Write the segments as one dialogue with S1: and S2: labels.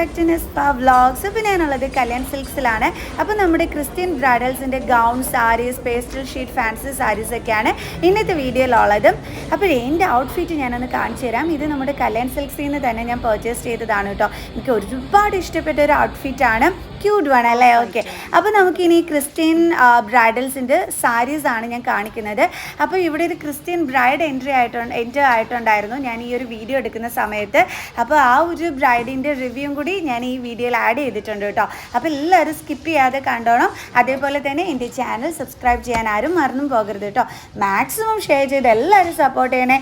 S1: Back to vlogs vlogs അപ്പോൾ ഞാനുള്ളത് കല്യാൺ സിൽക്സിലാണ് അപ്പോൾ നമ്മുടെ Christian ബ്രൈഡൽസിന്റെ gown saris pastel sheet fancy saris ഒക്കെയാണ് ഇന്നത്തെ വീഡിയോയിലുള്ളത് അപ്പോൾ എന്റെ ഔട്ട്ഫിറ്റ് ഞാനൊന്ന് കാണിച്ചു തരാം. ഇത് നമ്മുടെ കല്യാൺ സിൽക്സിൽ നിന്ന് തന്നെ ഞാൻ പർച്ചേസ് ചെയ്തതാണ് കേട്ടോ. എനിക്ക് ഒരുപാട് ഇഷ്ടപ്പെട്ട ഒരു ഔട്ട്ഫിറ്റാണ് ക്യൂട്ട് വേണം അല്ലേ? ഓക്കെ അപ്പോൾ നമുക്കിനി ക്രിസ്ത്യൻ ബ്രൈഡൽസിന്റെ സാരീസ് ആണ് ഞാൻ കാണിക്കുന്നത്. അപ്പോൾ ഇവിടെ ഒരു ക്രിസ്ത്യൻ ബ്രൈഡ് എൻട്രി ആയിട്ടുണ്ട് എന്റർ ആയിട്ടുണ്ടായിരുന്നു. ഞാൻ ഈ ഒരു വീഡിയോ എടുക്കുന്ന സമയത്ത്. അപ്പോൾ ആ ഒരു ബ്രൈഡിന്റെ റിവ്യൂവും കൂടി ഞാൻ ഈ വീഡിയോയിൽ ആഡ് ചെയ്തിട്ടുണ്ട് കേട്ടോ. അപ്പോൾ എല്ലാവരും സ്കിപ്പ് ചെയ്യാതെ കണ്ടോണം. അതേപോലെ തന്നെ എന്റെ ചാനൽ സബ്സ്ക്രൈബ് ചെയ്യാൻ ആരും മറന്നും പോകരുത് കേട്ടോ. മാക്സിമം ഷെയർ ചെയ്ത് എല്ലാവരും സപ്പോർട്ട് ചെയ്യണേ.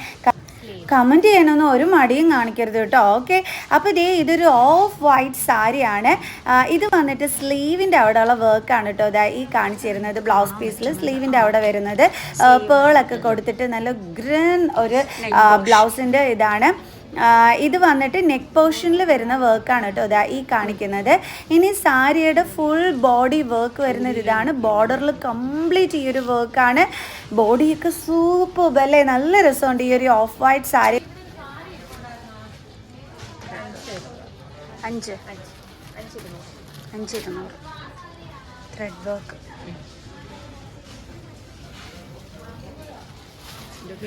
S1: കമന്റ് ചെയ്യണമെന്ന് ഒരു മടിയും കാണിക്കരുത് കേട്ടോ. ഓക്കെ അപ്പോൾ ഇതേ ഇതൊരു ഓഫ് വൈറ്റ് സാരിയാണ് ഇത് വന്നിട്ട് സ്ലീവിന്റെ അവിടെയുള്ള വർക്കാണ് കേട്ടോ. ഇതാ ഈ കാണിച്ചിരുന്നത് ബ്ലൗസ് പീസിൽ സ്ലീവിന്റെ അവിടെ വരുന്നത്. പേളൊക്കെ കൊടുത്തിട്ട് നല്ല ഗ്രൻ ഒരു ബ്ലൗസിന്റെ ഇതാണ്. ഇത് വന്നിട്ട് നെക്ക് പോർഷനിൽ വരുന്ന വർക്കാണ് കേട്ടോ ഇതാ ഈ കാണിക്കുന്നത്. ഇനി സാരിയുടെ ഫുൾ ബോഡി വർക്ക് വരുന്ന ഇതാണ്. ബോർഡറിൽ കംപ്ലീറ്റ് ഈ ഒരു വർക്കാണ് ബോഡിയൊക്കെ സൂപ്പർ അല്ലേ? നല്ല രസമുണ്ട് ഈ ഒരു ഓഫ് വൈറ്റ് സാരി. അഞ്ച്. അഞ്ച് ഇരുന്നൂറ്. ത്രെഡ് വർക്ക്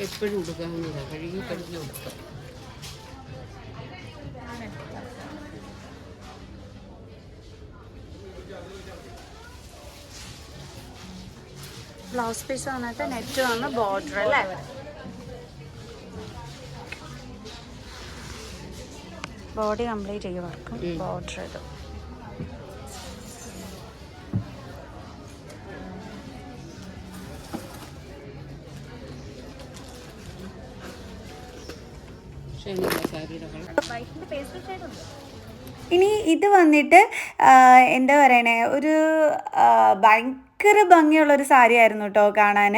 S2: എപ്പോഴും കൊടുക്കാവുന്നതാണ് കഴുകി കഴിഞ്ഞ കൊടുക്കാം
S1: ബ്ലൗസ് പീസ് വന്നിട്ട് നെറ്റ് വന്ന് ബോർഡർ അല്ലേ? ബോഡി കംപ്ലീറ്റ് ചെയ്യും വർക്കും. ബോർഡർ ഇത് ഇനി ഇത് വന്നിട്ട് എന്താ പറയണേ? ഒരു ആ, ഭയങ്കര ഭംഗിയുള്ളൊരു സാരി ആയിരുന്നു കേട്ടോ കാണാൻ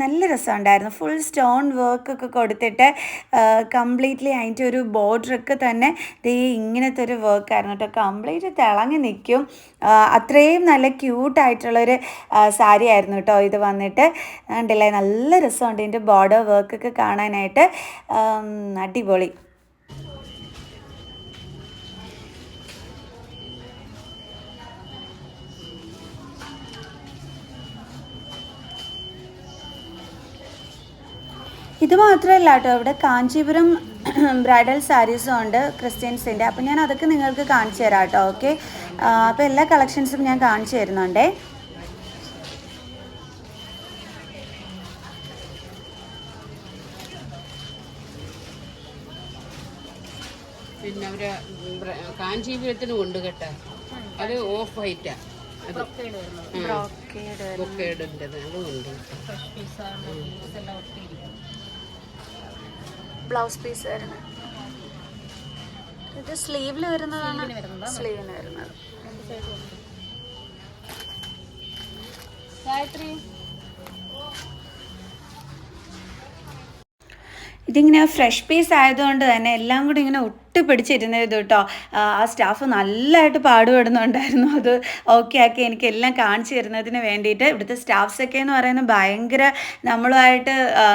S1: നല്ല രസമുണ്ടായിരുന്നു. ഫുൾ സ്റ്റോൺ വർക്ക് ഒക്കെ കൊടുത്തിട്ട് കംപ്ലീറ്റ്ലി അതിന്റെ ഒരു ബോർഡറൊക്കെ തന്നെ ദേ ഇങ്ങനത്തെ ഒരു വർക്കായിരുന്നു കേട്ടോ കംപ്ലീറ്റ് തിളങ്ങി നിൽക്കും അത്രയും നല്ല ക്യൂട്ടായിട്ടുള്ളൊരു സാരി ആയിരുന്നു കേട്ടോ ഇത് വന്നിട്ട്. കണ്ടില്ലേ? നല്ല രസമുണ്ട് ഇതിന്റെ ബോർഡർ വർക്കൊക്കെ കാണാനായിട്ട്. അടിപൊളി. ഇത് മാത്രമല്ല കേട്ടോ ഇവിടെ കാഞ്ചീപുരം ബ്രൈഡൽ സാരീസും ഉണ്ട് ക്രിസ്ത്യൻസിന്റെ. അപ്പോൾ ഞാൻ അതൊക്കെ നിങ്ങൾക്ക് കാണിച്ചു തരാം കേട്ടോ ഓക്കെ? അപ്പോൾ എല്ലാ കളക്ഷൻസും ഞാൻ കാണിച്ചു തരുന്നുണ്ടേ.
S2: പിന്നെ അവർ കാഞ്ചീപുരത്തിന് കൊണ്ട് കേട്ടാ. അത് ഓഫ് വൈറ്റാ.
S1: ബ്രോക്കേഡ്
S2: ബൊക്കേഡിന്റെത് അതും ഉണ്ട്
S1: ബ്ലൗസ് പീസ് വരുന്നത്. ഇത് സ്ലീവിൽ വരുന്നതാണ്. സ്ലീവിന് വരുന്നത്?
S3: ഗായത്രി?
S1: ഇതിങ്ങനെ ഫ്രഷ് പീസ് ആയതുകൊണ്ട് തന്നെ എല്ലാം കൂടി ഇങ്ങനെ ഒട്ടി പിടിച്ചിരുന്നത് കേട്ടോ ആ സ്റ്റാഫ് നല്ലതായിട്ട് പാടുപെടുന്നുണ്ടായിരുന്നു. അത് ഓക്കെ ആക്കി എനിക്ക് എല്ലാം കാണിച്ചു തരുന്നതിന് വേണ്ടിയിട്ട്. ഇവിടുത്തെ സ്റ്റാഫ്സൊക്കെ എന്ന് പറയുന്നത് ഭയങ്കര നമ്മളുമായിട്ട്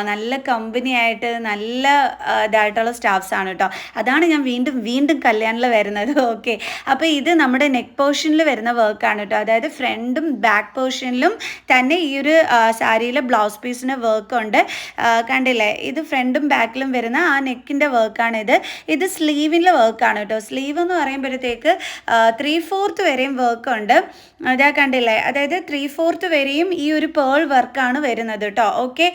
S1: നല്ല കമ്പനി ആയിട്ട് നല്ല ഇതായിട്ടുള്ള സ്റ്റാഫ്സ് ആണ് കേട്ടോ അതാണ് ഞാൻ വീണ്ടും വീണ്ടും കല്യാണിൽ വരുന്നത്. ഓക്കെ അപ്പോൾ ഇത് നമ്മുടെ നെക്ക് പോർഷനിൽ വരുന്ന വർക്കാണ് കേട്ടോ അതായത് ഫ്രണ്ടും ബാക്ക് പോർഷനിലും തന്നെ ഈ ഒരു സാരിയിലെ ബ്ലൗസ് പീസിന് വർക്ക് ഉണ്ട്. കണ്ടില്ലേ? ഇത് ഫ്രണ്ടും ബാക്കിലും വരുന്ന ആ നെക്കിന്റെ വർക്കാണ് ഇത്. ഇത് സ്ലീവിന്റെ വർക്കാണ് കേട്ടോ. സ്ലീവ് എന്ന് പറയുമ്പോഴത്തേക്ക് ത്രീ ഫോർത്ത് വരെയും വർക്ക് അതാ കണ്ടില്ലേ? അതായത് ത്രീ ഫോർത്ത് വരെയും ഈ ഒരു പേൾ വർക്കാണ് വരുന്നത് കേട്ടോ ഓക്കെ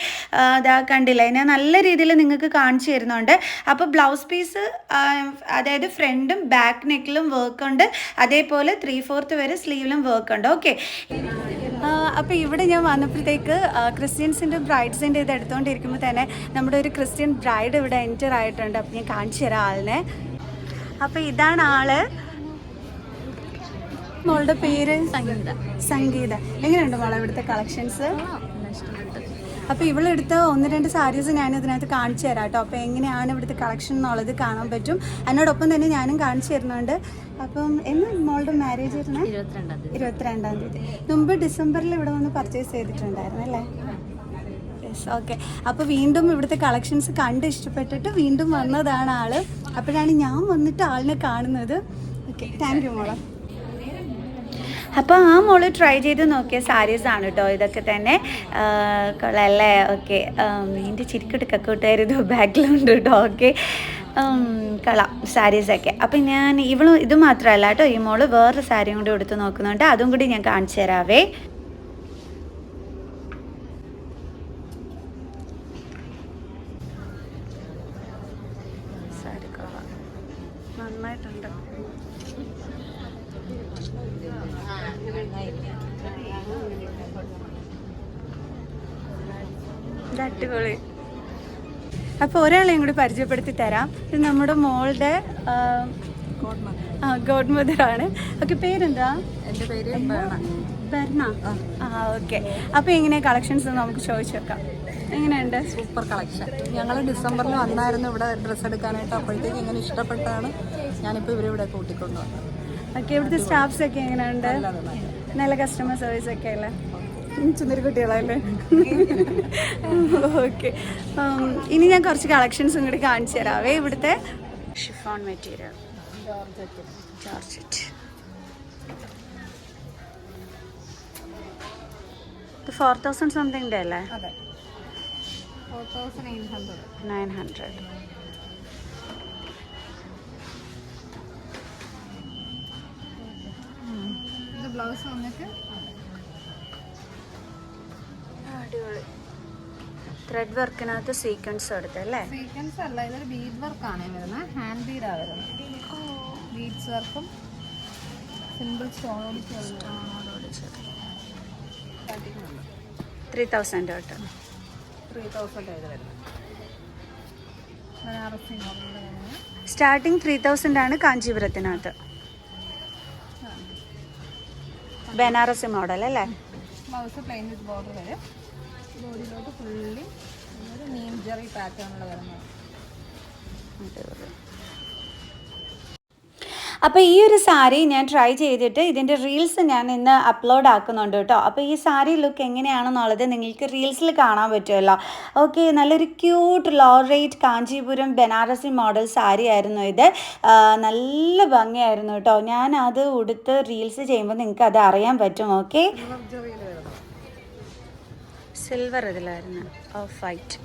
S1: അതാ കണ്ടില്ലേ? ഞാൻ നല്ല രീതിയിൽ നിങ്ങൾക്ക് കാണിച്ചു തരുന്നുണ്ട്. അപ്പോൾ ബ്ലൗസ് പീസ് അതായത് ഫ്രണ്ടും ബാക്ക് നെക്കിലും വർക്ക് ഉണ്ട്. അതേപോലെ ത്രീ ഫോർത്ത് വരെ സ്ലീവിലും വർക്ക് ഉണ്ട്. ഓക്കെ അപ്പോൾ ഇവിടെ ഞാൻ വന്നപ്പോഴത്തേക്ക് ക്രിസ്ത്യൻസിന്റെ ബ്രൈഡ്സിന്റെ ഇത് എടുത്തുകൊണ്ടിരിക്കുമ്പോൾ തന്നെ നമ്മുടെ ഒരു ക്രിസ്ത്യൻ ബ്രൈഡ് ഇവിടെ എന്റർ ആയിട്ടുണ്ട്. അപ്പോൾ ഞാൻ കാണിച്ചു തരാം ആളിനെ. അപ്പോൾ ഇതാണ് ആൾ. മോളുടെ പേര്?
S3: സംഗീത.
S1: സംഗീത. എങ്ങനെയുണ്ട് മോളെ ഇവിടുത്തെ കളക്ഷൻസ് അപ്പോൾ ഇവളെടുത്ത ഒന്ന് രണ്ട് സാരീസ് ഞാൻ ഇതിനകത്ത് കാണിച്ചു തരാം കേട്ടോ. അപ്പോൾ എങ്ങനെയാണ് ഇവിടുത്തെ കളക്ഷൻ എന്നുള്ളത് കാണാൻ പറ്റും. അതിനോടൊപ്പം തന്നെ ഞാനും കാണിച്ചു തരുന്നുണ്ട്. അപ്പം എന്ന് മോളുടെ മാരേജ് വരുന്നത്
S3: ഇരുപത്തിരണ്ടാം തീയതി.
S1: മുമ്പ് ഡിസംബറിൽ ഇവിടെ വന്ന് പർച്ചേസ് ചെയ്തിട്ടുണ്ടായിരുന്നു അല്ലേ? യെസ് ഓക്കെ അപ്പോൾ വീണ്ടും ഇവിടുത്തെ കളക്ഷൻസ് കണ്ട് ഇഷ്ടപ്പെട്ടിട്ട് വീണ്ടും വന്നതാണ് ആൾ. അപ്പോഴാണ് ഞാൻ വന്നിട്ട് ആളിനെ കാണുന്നത്. ഓക്കെ താങ്ക് യു മോളെ. അപ്പോൾ ആ മോൾ ട്രൈ ചെയ്ത് നോക്കിയ സാരീസ് ആണ് കേട്ടോ ഇതൊക്കെ തന്നെ കൊള്ളല്ലേ ഓക്കെ. എന്റെ ചിരിക്കെടുക്ക കൂട്ടായിരുന്നു ബാക്കിലുണ്ട് കേട്ടോ ഓക്കെ. കളാം സാരീസൊക്കെ അപ്പം ഞാൻ ഇവളും ഇത് മാത്രമല്ല കേട്ടോ ഈ മോൾ വേറൊരു സാരിയും കൂടി എടുത്ത് നോക്കുന്നുണ്ട്. അതും കൂടി ഞാൻ കാണിച്ചു തരാവേ സാരി കൊള്ളാം നന്നായിട്ടുണ്ട് ഇത് അടിപൊളി അപ്പോൾ ഒരാളെയും കൂടി പരിചയപ്പെടുത്തി തരാം. ഇത് നമ്മുടെ മോളുടെ ആ ഗോഡ് മദർ ആണ്. ഓക്കെ പേരെന്താ?
S3: എന്റെ പേര്
S1: ബർണ. ആ. ഓക്കെ. അപ്പോൾ എങ്ങനെ കളക്ഷൻസ് നമുക്ക് ചോദിച്ചു വെക്കാം എങ്ങനെയുണ്ട്?
S3: സൂപ്പർ കളക്ഷൻ ഞങ്ങൾ ഡിസംബറിൽ വന്നായിരുന്നു ഇവിടെ ഡ്രസ്സ് എടുക്കാനായിട്ട്. അപ്പോഴത്തേക്ക് ഇങ്ങനെ ഇഷ്ടപ്പെട്ടാണ് ഞാനിപ്പോൾ ഇവരെ ഇവിടെ കൂട്ടിക്കൊണ്ടുവന്നത്.
S1: ഓക്കെ ഇവിടുത്തെ സ്റ്റാഫ്സ് ഒക്കെ എങ്ങനെയുണ്ട്? നല്ല കസ്റ്റമർ സർവീസ് ഒക്കെ അല്ലേ? ചുന്ദരി കുട്ടികളല്ലേ? ഓക്കെ ഇനി ഞാൻ കുറച്ച് കളക്ഷൻസ് ഇങ്ങോട്ട് കാണിച്ചു തരാവേ ഇവിടുത്തെ ഷിഫോൺ മെറ്റീരിയൽ ജോർജറ്റ് ഇത് ഫോർ തൗസൻഡ് സംതിങ്ങിന്റെ അല്ലേ? നയൻ ഹൺഡ്രഡ്
S3: ബ്ലൗസ് വന്നിട്ട്
S1: ത്രെഡ് വർക്കിനകത്ത് സീക്വൻസ് എടുത്തല്ലേ
S3: സീക്വൻസ് അല്ല? ഇതൊരു ബീഡ് വർക്കാണ് വരുന്നത് ഹാൻഡ് ബീഡ് ബീഡാണ് വരുന്നത് ബീഡ്സ് വർക്കും സിമ്പിൾ സ്റ്റോണോട്
S1: ത്രീ തൗസൻഡ് തൊട്ട്.
S3: ത്രീ തൗസൻഡ് മോഡലിൽ വരുന്നത്
S1: സ്റ്റാർട്ടിങ് ത്രീ തൗസൻഡ് ആണ് കാഞ്ചീപുരത്തിനകത്ത്. ബനാറസി മോഡൽ അല്ലേ?
S3: ബ്ലൗസ് പ്ലെയിൻ വിത്ത് ബോർഡർ വരും. ബോഡിയിലോട്ട് ഫുള്ളി ഒരു നീം ജെറി പാറ്റേണിൽ വരുന്നത്.
S1: അപ്പോൾ ഈ ഒരു സാരി ഞാൻ ട്രൈ ചെയ്തിട്ട് ഇതിന്റെ റീൽസ് ഞാൻ ഇന്ന് അപ്ലോഡ് ആക്കുന്നുണ്ട് കേട്ടോ. അപ്പോൾ ഈ സാരി ലുക്ക് എങ്ങനെയാണെന്നുള്ളത് നിങ്ങൾക്ക് റീൽസിൽ കാണാൻ പറ്റുമല്ലോ. ഓക്കെ നല്ലൊരു cute low rate Kanchipuram Banarasi model sari ആയിരുന്നു ഇത് നല്ല ഭംഗിയായിരുന്നു കേട്ടോ. ഞാൻ അത് ഉടുത്ത് റീൽസ് ചെയ്യുമ്പോൾ നിങ്ങൾക്ക് അത് അറിയാൻ പറ്റും okay silver ഇതിലായിരുന്നു. Off white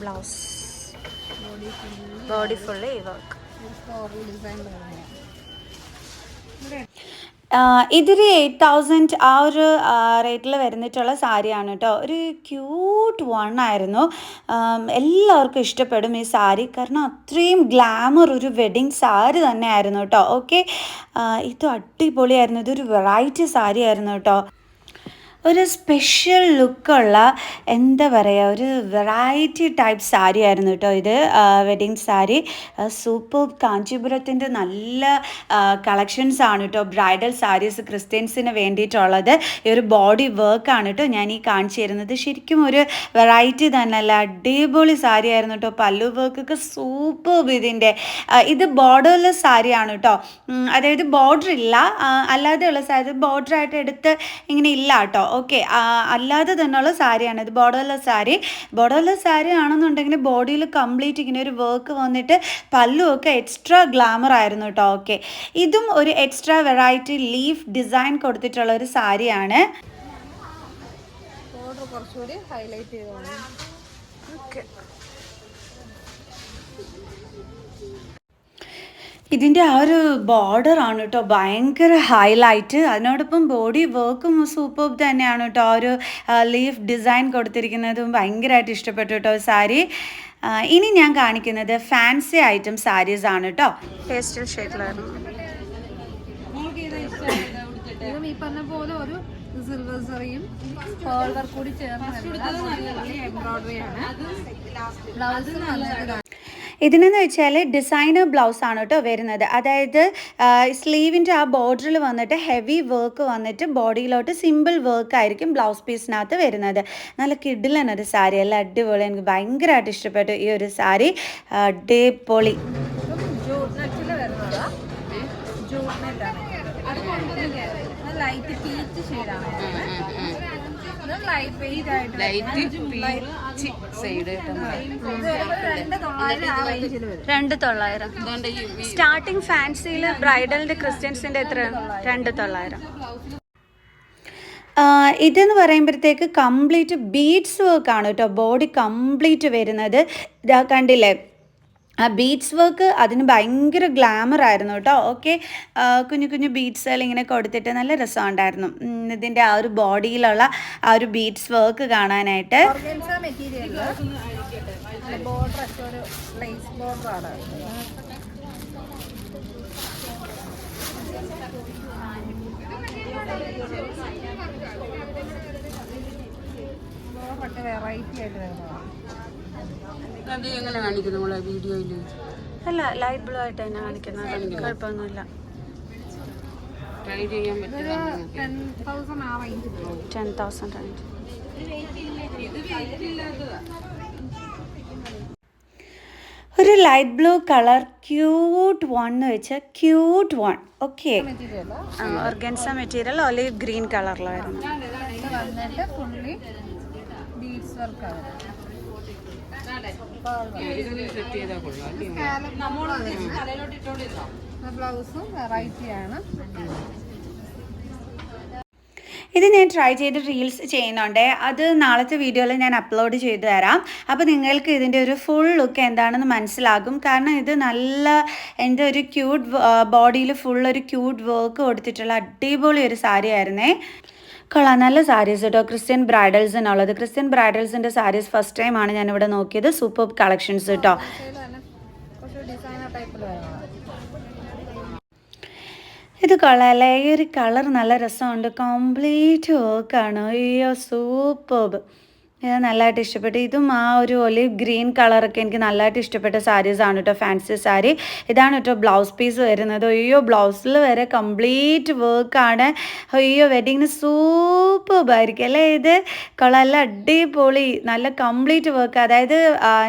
S3: blouse body fully
S1: ഈ വർക്ക്
S3: വരുന്നത്
S1: ഇതൊരു എയ്റ്റ് തൗസൻഡ് ആ ഒരു റേറ്റിൽ വരുന്നിട്ടുള്ള സാരിയാണ് കേട്ടോ ഒരു ക്യൂട്ട് വൺ ആയിരുന്നു എല്ലാവർക്കും ഇഷ്ടപ്പെടും ഈ സാരി. കാരണം അത്രയും ഗ്ലാമർ ഒരു വെഡിങ് സാരി തന്നെ ആയിരുന്നു കേട്ടോ ഓക്കെ ഇത് അടിപൊളിയായിരുന്നു. ഇതൊരു വെറൈറ്റി സാരി ആയിരുന്നു കേട്ടോ ഒരു സ്പെഷ്യൽ ലുക്കുള്ള എന്താ പറയുക ഒരു വെറൈറ്റി ടൈപ്പ് സാരി ആയിരുന്നു കേട്ടോ ഇത്. വെഡിങ് സാരി സൂപ്പർ കാഞ്ചീപുരത്തിന്റെ നല്ല കളക്ഷൻസ് ആണ് കേട്ടോ ബ്രൈഡൽ സാരീസ് ക്രിസ്ത്യൻസിന് വേണ്ടിയിട്ടുള്ളത്. ഈ ഒരു ബോഡി വർക്ക് ആണ് കേട്ടോ ഞാൻ ഈ കാണിച്ചു തരുന്നത്. ശരിക്കും ഒരു വെറൈറ്റി തന്നെയല്ല അടിപൊളി സാരി ആയിരുന്നു കേട്ടോ പല്ലു വർക്കൊക്കെ സൂപ്പർ ഇതിന്റെ ഇത് ബോർഡർലെസ് സാരിയാണ് കേട്ടോ അതായത് ബോർഡർ ഇല്ല. അല്ലാതെയുള്ള സാരി ബോർഡർ ആയിട്ട് എടുത്ത് ഇങ്ങനെ ഇല്ല കേട്ടോ ഓക്കെ അല്ലാതെ തന്നെയുള്ള സാരിയാണ്. ഇത് ബോർഡർലെസ് സാരി. ബോർഡർലെസ് സാരി ആണെന്നുണ്ടെങ്കിൽ ബോഡിയിൽ കംപ്ലീറ്റ് ഇങ്ങനെ ഒരു വർക്ക് വന്നിട്ട് പല്ലും ഒക്കെ എക്സ്ട്രാ ഗ്ലാമർ ആയിരുന്നു കേട്ടോ ഓക്കെ. ഇതും ഒരു എക്സ്ട്രാ വെറൈറ്റി ലീഫ് ഡിസൈൻ കൊടുത്തിട്ടുള്ള ഒരു സാരിയാണ്.
S3: കുറച്ചുകൂടി ഹൈലൈറ്റ് ചെയ്തോളാം.
S1: ഇതിന്റെ ആ ഒരു ബോർഡർ ആണ് കേട്ടോ ഭയങ്കര ഹൈലൈറ്റ് അതിനോടൊപ്പം ബോഡി വർക്കും സൂപ്പർ തന്നെയാണ് കേട്ടോ. ആ ഒരു ലീഫ് ഡിസൈൻ കൊടുത്തിരിക്കുന്നതും ഭയങ്കരമായിട്ട് ഇഷ്ടപ്പെട്ടു കേട്ടോ സാരി. ഇനി ഞാൻ കാണിക്കുന്നത് ഫാൻസി ഐറ്റം സാരീസ് ആണ് കേട്ടോ. പേസ്റ്റൽ ഷെയ്ഡിലായിരുന്നു
S3: ഇതും ഈ പറഞ്ഞ പോലെ ഒരു സിൽവർ സെറിയും പേൾ വർക്ക് കൂടി ചേർന്ന് എംബ്രോയിഡറി ആണ്. ബ്ലൗസ് നല്ല
S1: ഇതിനെന്ന് വെച്ചാൽ ഡിസൈനർ ബ്ലൗസ് ആണ് കേട്ടോ വരുന്നത്. അതായത് സ്ലീവിന്റെ ആ ബോർഡറിൽ വന്നിട്ട് ഹെവി വർക്ക് വന്നിട്ട് ബോഡിയിലോട്ട് സിമ്പിൾ വർക്ക് ആയിരിക്കും ബ്ലൗസ് പീസിനകത്ത് വരുന്നത്. നല്ല കിഡിലാണ് ഒരു സാരി. അല്ല അടിപൊളി. എനിക്ക് ഭയങ്കരമായിട്ട് ഇഷ്ടപ്പെട്ടു ഈ ഒരു സാരി. അടിപൊളി.
S3: ലൈറ്റ് പീച്ച് ഷെയ്ഡാണ് ലൈറ്റ് വെയിറ്റ് ആയിട്ട്
S2: പീച്ച് സൈഡ്
S3: രണ്ട് തൊള്ളായിരം
S1: സ്റ്റാർട്ടിങ് ഫാൻസിയിൽ ബ്രൈഡലിന്റെ ക്രിസ്ത്യൻസിന്റെ എത്ര? രണ്ട് തൊള്ളായിരം. ഇതെന്ന് പറയുമ്പോഴത്തേക്ക് കംപ്ലീറ്റ് ബീഡ്സ് വർക്ക് ആണ് കേട്ടോ. ബോഡി കംപ്ലീറ്റ് വരുന്നത്. ഇതാ കണ്ടില്ലേ? ആ ബീഡ്സ് വർക്ക് അതിന് ഭയങ്കര ഗ്ലാമർ ആയിരുന്നു കേട്ടോ. ഓക്കെ കുഞ്ഞു കുഞ്ഞു ബീഡ്സുകൾ ഇങ്ങനെ കൊടുത്തിട്ട് നല്ല രസമുണ്ടായിരുന്നു. ഇതിന്റെ ആ ഒരു ബോഡിയിലുള്ള ആ ഒരു ബീഡ്സ് വർക്ക് കാണാനായിട്ട്.
S3: വെറൈറ്റി ആയിട്ട് വരുന്നതാണ്.
S2: അത് എങ്ങനെ കാണിക്കുന്നു നമ്മളെ വീഡിയോയിൽ
S1: അല്ല ലൈറ്റ് ബ്ലൂ ആയിട്ട് തന്നെ കാണിക്കുന്നത്. കുഴപ്പമൊന്നുമില്ല.
S2: ട്രൈ ചെയ്യാൻ
S3: ടെൻ തൗസൻഡ്
S1: ടെൻ റേഞ്ച് ഒരു light blue colour cute one എന്ന് വെച്ചാൽ cute one okay organza material olive green കളറിലായിരുന്നു
S3: ബ്ലൗസും. വെറൈറ്റി ആണ്.
S1: ഇത് ഞാൻ ട്രൈ ചെയ്ത് റീൽസ് ചെയ്യുന്നുണ്ട്. അത് നാളത്തെ വീഡിയോയിൽ ഞാൻ അപ്ലോഡ് ചെയ്തു തരാം. അപ്പോൾ നിങ്ങൾക്ക് ഇതിന്റെ ഒരു ഫുൾ ലുക്ക് എന്താണെന്ന് മനസ്സിലാകും. കാരണം ഇത് നല്ല എന്റെ ഒരു ക്യൂട്ട് ബോഡിയിൽ ഫുൾ ഒരു ക്യൂട്ട് വർക്ക് കൊടുത്തിട്ടുള്ള അടിപൊളി ഒരു സാരി ആയിരുന്നേ കൊള്ളാം. നല്ല സാരീസ് കേട്ടോ ക്രിസ്ത്യൻ ബ്രൈഡൽസിനുള്ളത് ക്രിസ്ത്യൻ ബ്രൈഡൽസിന്റെ സാരീസ് ഫസ്റ്റ് ടൈമാണ് ഇവിടെ നോക്കിയത്. സൂപ്പർ കളക്ഷൻസ് കേട്ടോ ഇത് കൊള്ളാല്ലേ ഈ ഒരു കളർ നല്ല രസമുണ്ട്. കംപ്ലീറ്റ് വർക്കാണ് അയ്യോ സൂപ്പർബ് ഇത് നല്ലതായിട്ട് ഇഷ്ടപ്പെട്ടു. ഇതും ആ ഒരു ഒലിവ് ഗ്രീൻ കളറൊക്കെ എനിക്ക് നല്ലതായിട്ട് ഇഷ്ടപ്പെട്ട സാരീസ് ആണ് കേട്ടോ ഫാൻസി സാരി ഇതാണ് കേട്ടോ ബ്ലൗസ് പീസ് വരുന്നത്. അയ്യോ ബ്ലൗസിൽ വരെ കംപ്ലീറ്റ് വർക്കാണ് അയ്യോ വെഡിങ്ങിന് സൂപ്പർബായിരിക്കും അല്ലേ ഇത്? കൊള്ളാം. അടിപൊളി നല്ല കംപ്ലീറ്റ് വർക്ക് അതായത്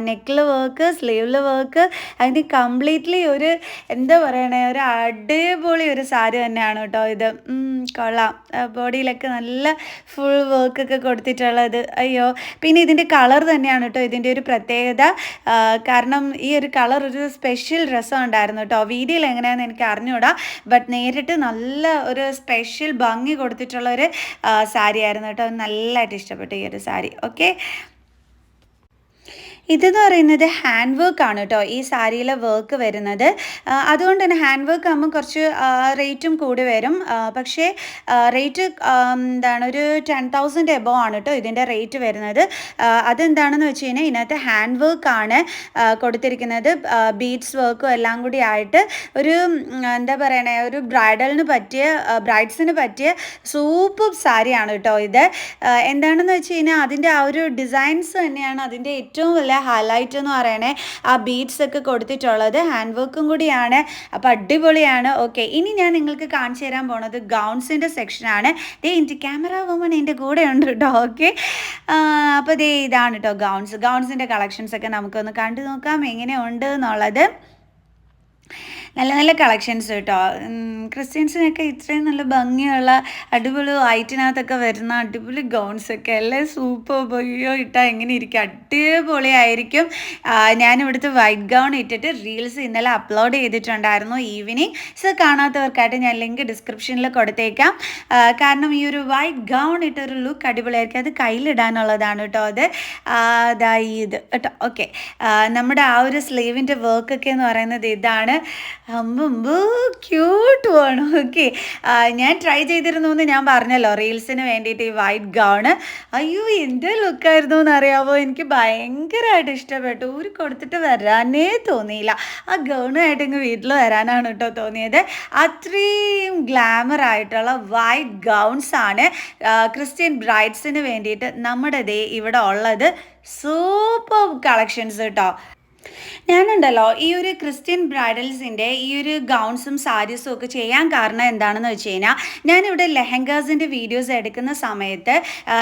S1: നെക്കിൽ വർക്ക് സ്ലീവിൽ വർക്ക് അതിന് കംപ്ലീറ്റ്ലി ഒരു എന്താ പറയണേ ഒരു അടിപൊളി ഒരു സാരി തന്നെയാണ് കേട്ടോ ഇത്. കൊള്ളാം. ബോഡിയിലൊക്കെ നല്ല ഫുൾ വർക്കൊക്കെ കൊടുത്തിട്ടുള്ളത്. അയ്യോ പിന്നെ ഇതിന്റെ കളർ തന്നെയാണ് കേട്ടോ ഇതിന്റെ ഒരു പ്രത്യേകത. കാരണം ഈ ഒരു കളർ ഒരു സ്പെഷ്യൽ രസം ഉണ്ടായിരുന്നു കേട്ടോ വീഡിയോയിൽ എങ്ങനെയാണെന്ന് എനിക്ക് അറിഞ്ഞുകൂടാ ബട്ട് നേരിട്ട് നല്ല ഒരു സ്പെഷ്യൽ ഭംഗി കൊടുത്തിട്ടുള്ള ഒരു സാരി ആയിരുന്നു കേട്ടോ നല്ലതായിട്ട് ഇഷ്ടപ്പെട്ടു ഈ ഒരു സാരി. ഓക്കെ ഇതെന്ന് പറയുന്നത് ഹാൻഡ് വർക്ക് ആണ് കേട്ടോ ഈ സാരിയിലെ വർക്ക് വരുന്നത്. അതുകൊണ്ട് തന്നെ ഹാൻഡ് വർക്ക് ആകുമ്പോൾ കുറച്ച് റേറ്റും കൂടി വരും. പക്ഷേ റേറ്റ് എന്താണ് ഒരു ടെൻ തൗസൻഡ് എബോ ആണ് കേട്ടോ ഇതിന്റെ റേറ്റ് വരുന്നത്. അതെന്താണെന്ന് വെച്ച് കഴിഞ്ഞാൽ ഇതിനകത്ത് ഹാൻഡ് വർക്ക് ആണ് കൊടുത്തിരിക്കുന്നത്. ബീഡ്സ് വർക്കും എല്ലാം കൂടി ആയിട്ട് ഒരു എന്താ പറയണേ ഒരു ബ്രൈഡലിന് പറ്റിയ ബ്രൈഡ്സിന് പറ്റിയ സൂപ്പർ സാരിയാണ് കേട്ടോ ഇത്. എന്താണെന്ന് വെച്ച് കഴിഞ്ഞാൽ അതിന്റെ ആ ഒരു ഡിസൈൻസ് തന്നെയാണ് അതിന്റെ ഏറ്റവും വലിയ ഹൈലൈറ്റ് എന്ന് പറയണേ ആ ബീഡ്സ് ഒക്കെ കൊടുത്തിട്ടുള്ളത് ഹാൻഡ് വർക്കും കൂടിയാണ്. അപ്പോൾ അടിപൊളിയാണ്. ഓക്കെ ഇനി ഞാൻ നിങ്ങൾക്ക് കാണിച്ചു തരാൻ പോണത് ഗൗൺസിന്റെ സെക്ഷനാണ് ദേ എന്റെ ക്യാമറ വുമൺ എന്റെ കൂടെ ഉണ്ട് കേട്ടോ ഓക്കെ അപ്പോൾ ദേ ഇതാണ് കേട്ടോ ഗൗൺസ് ഗൗൺസിന്റെ കളക്ഷൻസ് ഒക്കെ നമുക്കൊന്ന് കണ്ടു നോക്കാം എങ്ങനെയുണ്ട് എന്നുള്ളത്. നല്ല നല്ല കളക്ഷൻസ് കേട്ടോ. ക്രിസ്ത്യൻസിനൊക്കെ ഇത്രയും നല്ല ഭംഗിയുള്ള അടിപൊളി വൈറ്റിനകത്തൊക്കെ വരുന്ന അടിപൊളി ഗൗൺസൊക്കെ എല്ലാം സൂപ്പർ അയ്യോ ഇട്ടാൽ എങ്ങനെ ഇരിക്കും. അടിപൊളിയായിരിക്കും ഞാൻ ഇവിടുത്തെ വൈറ്റ് ഗൗൺ ഇട്ടിട്ട് റീൽസ് ഇന്നലെ അപ്ലോഡ് ചെയ്തിട്ടുണ്ടായിരുന്നു ഈവനിങ് സോ കാണാത്തവർക്കായിട്ട് ഞാൻ ലിങ്ക് ഡിസ്ക്രിപ്ഷനിൽ കൊടുത്തേക്കാം. കാരണം ഈ ഒരു വൈറ്റ് ഗൗൺ ഇട്ടൊരു ലുക്ക് അടിപൊളിയായിരിക്കും. അത് കയ്യിലിടാനുള്ളതാണ് കേട്ടോ അത്. അതായത് കേട്ടോ. ഓക്കെ നമ്മുടെ ആ ഒരു സ്ലീവിന്റെ വർക്കൊക്കെ എന്ന് പറയുന്നത് ഇതാണ്. ക്യൂട്ട് വേണം ഓക്കെ ഞാൻ ട്രൈ ചെയ്തിരുന്നു എന്ന് ഞാൻ പറഞ്ഞല്ലോ. റീൽസിന് വേണ്ടിയിട്ട് ഈ വൈറ്റ് ഗൗണ് അയ്യോ എന്ത് ലുക്കായിരുന്നു എന്ന് അറിയാമോ എനിക്ക് ഭയങ്കരമായിട്ട് ഇഷ്ടപ്പെട്ടു. ഊരി കൊടുത്തിട്ട് വരാനേ തോന്നിയില്ല. ആ ഗൗണായിട്ട് ഇങ്ങ് വീട്ടിൽ വരാനാണ് കേട്ടോ തോന്നിയത്. അത്രയും ഗ്ലാമർ ആയിട്ടുള്ള വൈറ്റ് ഗൗൺസ് ആണ് ക്രിസ്ത്യൻ ബ്രൈഡ്സിന് വേണ്ടിയിട്ട് നമ്മുടെ ദേ ഇവിടെ ഉള്ളത്. സൂപ്പർ കളക്ഷൻസ് കേട്ടോ. ഞാനുണ്ടല്ലോ ഈ ഒരു ക്രിസ്ത്യൻ ബ്രൈഡൽസിന്റെ ഈ ഒരു ഗൗൺസും സാരീസും ഒക്കെ ചെയ്യാൻ കാരണം എന്താണെന്ന് വെച്ച് കഴിഞ്ഞാൽ ഞാനിവിടെ ലെഹങ്കാസിന്റെ വീഡിയോസ് എടുക്കുന്ന സമയത്ത്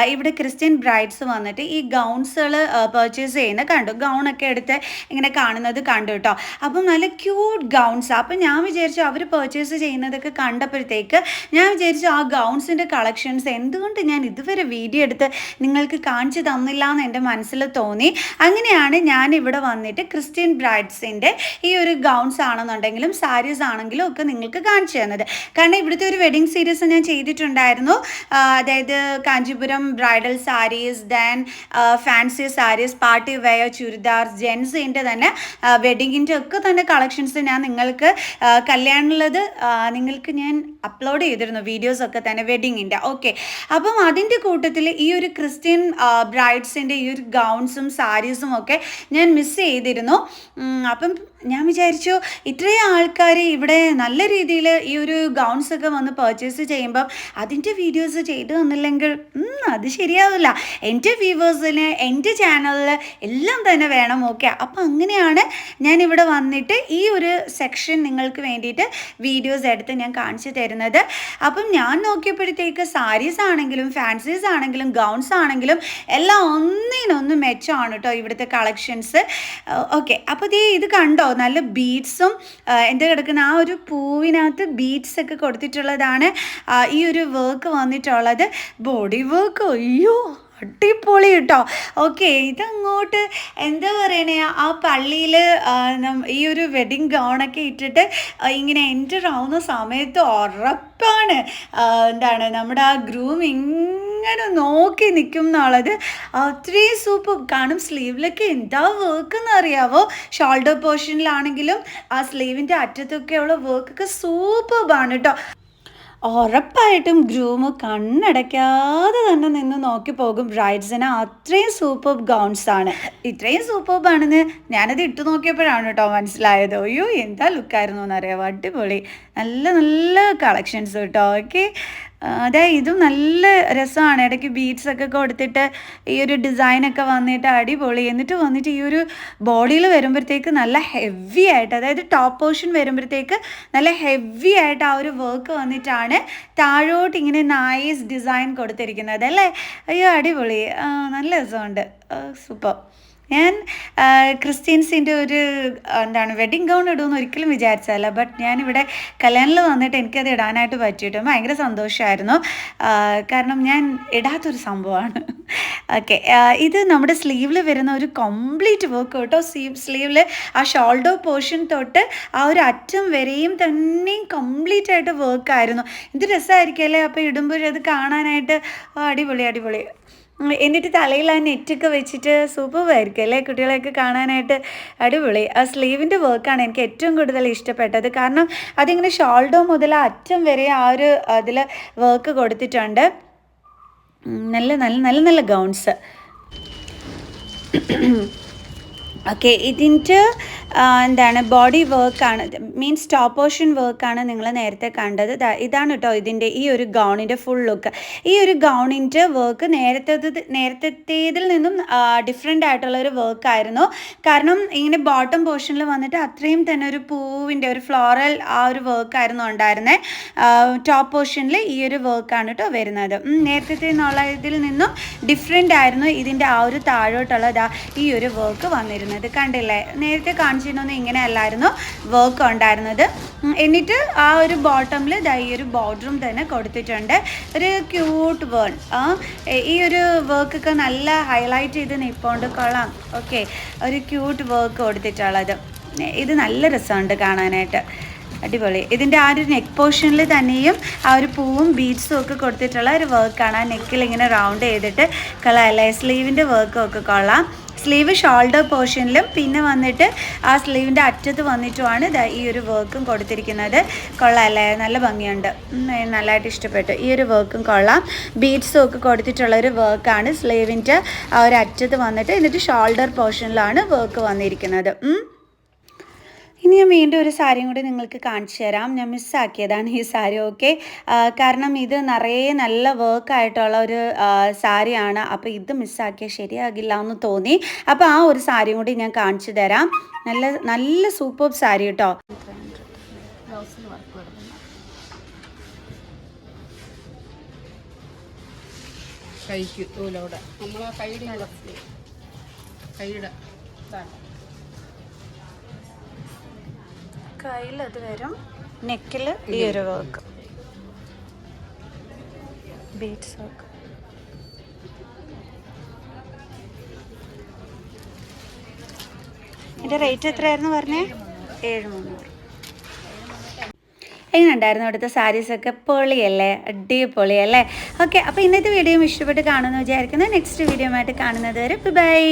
S1: ഇവിടെ ക്രിസ്ത്യൻ ബ്രൈഡ്സ് വന്നിട്ട് ഈ ഗൗൺസുകൾ പർച്ചേസ് ചെയ്യുന്ന കണ്ടു ഗൗണൊക്കെ എടുത്ത് ഇങ്ങനെ കാണുന്നത് കണ്ടു കേട്ടോ അപ്പം നല്ല ക്യൂട്ട് ഗൗൺസ് അപ്പം ഞാൻ വിചാരിച്ചു അവർ പർച്ചേസ് ചെയ്യുന്നതൊക്കെ കണ്ടപ്പോഴത്തേക്ക് ഞാൻ വിചാരിച്ചു ആ ഗൗൺസിന്റെ കളക്ഷൻസ് എന്തുകൊണ്ട് ഞാൻ ഇതുവരെ വീഡിയോ എടുത്ത് നിങ്ങൾക്ക് കാണിച്ചു തന്നില്ല എന്ന് എന്റെ മനസ്സിൽ തോന്നി. അങ്ങനെയാണ് ഞാൻ ഇവിടെ വന്നിട്ട് ക്രിസ്ത്യൻ ബ്രൈഡ്സിന്റെ ഈ ഒരു ഗൗൺസ് ആണെന്നുണ്ടെങ്കിലും സാരീസ് ആണെങ്കിലും ഒക്കെ നിങ്ങൾക്ക് കാണിച്ചു തന്നത്. കാരണം ഇവിടുത്തെ ഒരു വെഡിങ് സീരീസ് ഞാൻ ചെയ്തിട്ടുണ്ടായിരുന്നു. അതായത് Kanchipuram bridal saris then fancy saris party wear churidar ജെൻസിന്റെ തന്നെ വെഡിങ്ങിന്റെ ഒക്കെ തന്നെ കളക്ഷൻസ് ഞാൻ നിങ്ങൾക്ക് കല്യാണമുള്ളത് നിങ്ങൾക്ക് ഞാൻ അപ്ലോഡ് ചെയ്തിരുന്നു. വീഡിയോസ് ഒക്കെ തന്നെ വെഡിങ്ങിന്റെ ഓക്കെ അപ്പം അതിന്റെ കൂട്ടത്തിൽ ഈ ഒരു ക്രിസ്ത്യൻ ബ്രൈഡ്സിന്റെ ഈ ഒരു ഗൗൺസും സാരീസും ഒക്കെ ഞാൻ മിസ് ചെയ്തിരുന്നു. ഉം, അപ്പം ഞാൻ വിചാരിച്ചു ഇത്രയും ആൾക്കാർ ഇവിടെ നല്ല രീതിയിൽ ഈ ഒരു ഗൗൺസ് ഒക്കെ വന്ന് പർച്ചേസ് ചെയ്യുമ്പം അതിന്റെ വീഡിയോസ് ചെയ്തു തന്നില്ലെങ്കിൽ അത് ശരിയാവില്ല. എന്റെ വ്യൂവേഴ്സിന് എന്റെ ചാനലിൽ എല്ലാം തന്നെ വേണം ഓക്കെ അപ്പം അങ്ങനെയാണ് ഞാൻ ഇവിടെ വന്നിട്ട് ഈ ഒരു സെക്ഷൻ നിങ്ങൾക്ക് വേണ്ടിയിട്ട് വീഡിയോസ് എടുത്ത് ഞാൻ കാണിച്ചു തരുന്നത്. അപ്പം ഞാൻ നോക്കിയപ്പോഴത്തേക്ക് സാരീസ് ആണെങ്കിലും ഫാൻസീസ് ആണെങ്കിലും ഗൗൺസ് ആണെങ്കിലും എല്ലാം ഒന്നിനൊന്ന് മെച്ചമാണ് കേട്ടോ ഇവിടുത്തെ കളക്ഷൻസ് ഓക്കെ അപ്പോൾ ഇത് കണ്ടോ? നല്ല ബീഡ്സും എന്റെ കിടക്കുന്ന ആ ഒരു പൂവിനകത്ത് ബീഡ്സ് ഒക്കെ കൊടുത്തിട്ടുള്ളതാണ് ഈ ഒരു വർക്ക് വന്നിട്ടുള്ളത്. ബോഡി വർക്ക് അയ്യോ! അടിപൊളി കേട്ടോ ഓക്കെ ഇതങ്ങോട്ട് എന്താ പറയണേ? ആ പള്ളിയിൽ ഈ ഒരു വെഡിങ് ഗൗണൊക്കെ ഇട്ടിട്ട് ഇങ്ങനെ എന്റർ ആവുന്ന സമയത്ത് ഉറപ്പാണ് എന്താണ് നമ്മുടെ ആ ഗ്രൂം ഇങ്ങനെ നോക്കി നിൽക്കും എന്നുള്ളത്. അത്രയും സൂപ്പർ കാണും സ്ലീവിലൊക്കെ എന്താ വർക്ക് എന്ന് അറിയാവോ ഷോൾഡർ പോർഷനിലാണെങ്കിലും ആ സ്ലീവിന്റെ അറ്റത്തൊക്കെയുള്ള വർക്കൊക്കെ സൂപ്പർബാണ് കേട്ടോ ഉറപ്പായിട്ടും ഗ്രൂമ് കണ്ണടയ്ക്കാതെ തന്നെ നിന്ന് നോക്കി പോകും. ബ്രൈഡ്സിന് അത്രയും സൂപ്പർ ഗൗൺസ് ആണ്. ഇത്രയും സൂപ്പർബ് ആണെന്ന് ഞാനത് ഇട്ടു നോക്കിയപ്പോഴാണ് കേട്ടോ മനസ്സിലായത്. അയ്യോ എന്താ ലുക്കായിരുന്നു എന്നറിയാം? അടിപൊളി. നല്ല നല്ല കളക്ഷൻസ് കേട്ടോ. ഓക്കെ അതെ ഇതും നല്ല രസമാണ് ഇടയ്ക്ക് ബീറ്റ്സ് ഒക്കെ കൊടുത്തിട്ട് ഈ ഒരു ഡിസൈനൊക്കെ വന്നിട്ട് അടിപൊളി. എന്നിട്ട് വന്നിട്ട് ഈ ഒരു ബോഡിയിൽ വരുമ്പോഴത്തേക്ക് നല്ല ഹെവി ആയിട്ട് അതായത് ടോപ്പ് പോർഷൻ വരുമ്പോഴത്തേക്ക് നല്ല ഹെവി ആയിട്ട് ആ ഒരു വർക്ക് വന്നിട്ടാണ് താഴോട്ട് ഇങ്ങനെ നൈസ് ഡിസൈൻ കൊടുത്തിരിക്കുന്നത്. അല്ലേ? അയ്യോ അടിപൊളി. നല്ല രസമുണ്ട്. സൂപ്പർ. ഞാൻ ക്രിസ്ത്യൻസിന്റെ ഒരു എന്താണ് വെഡിങ് ഗൗൺ ഇടുമെന്ന് ഒരിക്കലും വിചാരിച്ചതല്ല. ബട്ട് ഞാനിവിടെ കല്യാണിൽ വന്നിട്ട് എനിക്കത് ഇടാനായിട്ട് പറ്റിയിട്ട് ഭയങ്കര സന്തോഷമായിരുന്നു കാരണം ഞാൻ ഇടാത്തൊരു സംഭവമാണ്. ഓക്കെ ഇത് നമ്മുടെ സ്ലീവിൽ വരുന്ന ഒരു കംപ്ലീറ്റ് വർക്ക് കേട്ടോ. സ്ലീവ് സ്ലീവിൽ ആ ഷോൾഡോ പോർഷൻ തൊട്ട് ആ ഒരു അറ്റം വരെയും തന്നെയും കംപ്ലീറ്റ് ആയിട്ട് വർക്കായിരുന്നു ഇത് രസമായിരിക്കും അല്ലേ? അപ്പോൾ ഇടുമ്പോൾ അത് കാണാനായിട്ട് അടിപൊളി അടിപൊളി. എന്നിട്ട് തലയിൽ ആ നെറ്റൊക്കെ വെച്ചിട്ട് സൂപ്പറായിരിക്കും അല്ലേ? കുട്ടികളെയൊക്കെ കാണാനായിട്ട് അടിപൊളി. ആ സ്ലീവിന്റെ വർക്കാണ് എനിക്ക് ഏറ്റവും കൂടുതൽ ഇഷ്ടപ്പെട്ടത്. കാരണം അതിങ്ങനെ ഷോൾഡോ മുതൽ അറ്റം വരെ ആ ഒരു അതിൽ വർക്ക് കൊടുത്തിട്ടുണ്ട്. നല്ല നല്ല നല്ല നല്ല ഗൗൺസ് ഓക്കെ ഇതിന്റെ എന്താണ് ബോഡി വർക്കാണ് മീൻസ് ടോപ്പ് പോർഷൻ വർക്കാണ് നിങ്ങൾ നേരത്തെ കണ്ടത്. ഇതാണ് കേട്ടോ ഇതിന്റെ ഈ ഒരു ഗൗണിന്റെ ഫുൾ ലുക്ക് ഈ ഒരു ഗൗണിന്റെ വർക്ക് നേരത്തെ നേരത്തേതിൽ നിന്നും ഡിഫറെന്റ് ആയിട്ടുള്ള ഒരു വർക്കായിരുന്നു കാരണം ഇങ്ങനെ ബോട്ടം പോർഷനിൽ വന്നിട്ട് അത്രയും തന്നെ ഒരു പൂവിന്റെ ഒരു ഫ്ലോറൽ ആ ഒരു വർക്കായിരുന്നു ഉണ്ടായിരുന്നത് ടോപ്പ് പോർഷനിൽ ഈ ഒരു വർക്കാണ് കേട്ടോ വരുന്നത്. നേരത്തെ എന്നുള്ള ഇതിൽ നിന്നും ഡിഫറെന്റ് ആയിരുന്നു ഇതിന്റെ ആ ഒരു താഴോട്ടുള്ള ഈ ഒരു വർക്ക് വന്നിരുന്നത്. കണ്ടില്ലേ? നേരത്തെ കാണിച്ചിരുന്നൊന്നും ഇങ്ങനെ അല്ലായിരുന്നു വർക്ക് ഉണ്ടായിരുന്നത്. എന്നിട്ട് ആ ഒരു ബോട്ടമിൽ ദാ ഈ ഒരു ബോർഡറും തന്നെ കൊടുത്തിട്ടുണ്ട്. ഒരു ക്യൂട്ട് വേൺ ഈ ഒരു വർക്കൊക്കെ നല്ല ഹൈലൈറ്റ് ചെയ്ത് നിൽപ്പോണ്ട് കൊള്ളാം. ഓക്കെ ഒരു ക്യൂട്ട് വർക്ക് കൊടുത്തിട്ടുള്ളത്. ഇത് നല്ല രസമുണ്ട് കാണാനായിട്ട്. അടിപൊളി. ഇതിന്റെ ആ ഒരു നെക്ക് പോർഷനിൽ തന്നെയും ആ ഒരു പൂവും ബീഡ്സും ഒക്കെ കൊടുത്തിട്ടുള്ള ഒരു വർക്കാണ് ആ നെക്കിൽ ഇങ്ങനെ റൗണ്ട് ചെയ്തിട്ട് കൊള്ളാമല്ലേ സ്ലീവിന്റെ വർക്കും ഒക്കെ കൊള്ളാം. സ്ലീവ് ഷോൾഡർ പോർഷനിലും പിന്നെ വന്നിട്ട് ആ സ്ലീവിന്റെ അറ്റത്ത് വന്നിട്ടുമാണ് ഈ ഒരു വർക്കും കൊടുത്തിരിക്കുന്നത്. കൊള്ളാമല്ലേ നല്ല ഭംഗിയുണ്ട്. നല്ലതായിട്ട് ഇഷ്ടപ്പെട്ടു. ഈ ഒരു വർക്കും കൊള്ളാം. ബീഡ്സും ഒക്കെ കൊടുത്തിട്ടുള്ള ഒരു വർക്കാണ് സ്ലീവിന്റെ ആ ഒരു അറ്റത്ത് വന്നിട്ട് എന്നിട്ട് ഷോൾഡർ പോർഷനിലാണ് വർക്ക് വന്നിരിക്കുന്നത്. ഇനി ഞാൻ വീണ്ടും ഒരു സാരിയും കൂടി നിങ്ങൾക്ക് കാണിച്ചു തരാം. ഞാൻ മിസ്സാക്കിയതാണ് ഈ സാരി ഓക്കെ കാരണം ഇത് നിറയെ നല്ല വർക്ക് ആയിട്ടുള്ള ഒരു സാരിയാണ്. അപ്പോൾ ഇത് മിസ്സാക്കിയാൽ ശരിയാകില്ല എന്ന് തോന്നി. അപ്പോൾ ആ ഒരു സാരിയും കൂടി ഞാൻ കാണിച്ചു തരാം. നല്ല നല്ല സൂപ്പർ സാരി കേട്ടോ
S2: കൈക്ക് നമ്മളെ കൈയുടെ കൈയുടെ.
S1: കയ്യിൽ അത് വരും. നെക്കിൽ ഈ ഒരു വർക്ക് ബീഡ്സ് വർക്ക് ഇതിന്റെ റേറ്റ് എത്രയായിരുന്നു പറഞ്ഞേ? ഏഴ് മുന്നൂറ് എങ്ങനെയുണ്ടായിരുന്നു അവിടുത്തെ സാരീസൊക്കെ പൊളിയല്ലേ? അടിപൊളിയല്ലേ? ഓക്കെ അപ്പോൾ ഇന്നത്തെ വീഡിയോ ഇഷ്ടപ്പെട്ട് കാണുമെന്ന് വിചാരിക്കുന്നത് നെക്സ്റ്റ് വീഡിയോ ആയിട്ട് കാണുന്നത് വരെ ബൈ